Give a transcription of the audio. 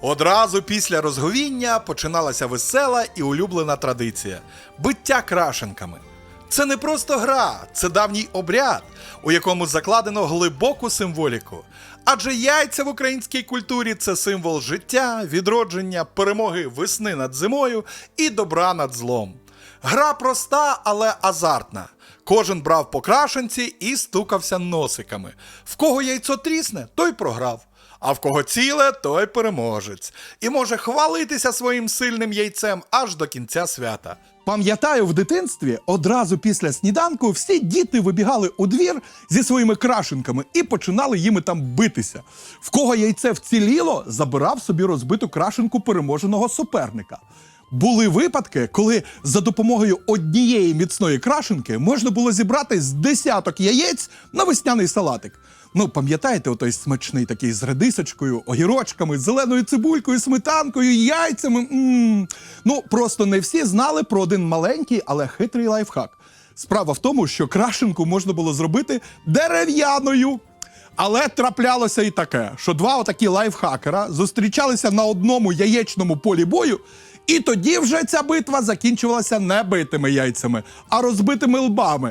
Одразу після розговіння починалася весела і улюблена традиція биття крашенками. Це не просто гра, це давній обряд, у якому закладено глибоку символіку. Адже яйця в українській культурі це символ життя, відродження, перемоги весни над зимою і добра над злом. Гра проста, але азартна. Кожен брав по крашенці і стукався носиками. В кого яйцо трісне, той програв. А в кого ціле, той переможець. І може хвалитися своїм сильним яйцем аж до кінця свята. Пам'ятаю, в дитинстві одразу після сніданку всі діти вибігали у двір зі своїми крашенками і починали їми там битися. В кого яйце вціліло, забирав собі розбиту крашенку переможеного суперника. Були випадки, коли за допомогою однієї міцної крашенки можна було зібрати з десяток яєць на весняний салатик. Ну, пам'ятаєте, отой смачний такий з редисочкою, огірочками, зеленою цибулькою, сметанкою, яйцями. м Ну, просто не всі знали про один маленький, але хитрий лайфхак. Справа в тому, що крашенку можна було зробити дерев'яною. Але траплялося і таке, що два отакі лайфхакера зустрічалися на одному яєчному полі бою, і тоді вже ця битва закінчувалася не битими яйцями, а розбитими лбами.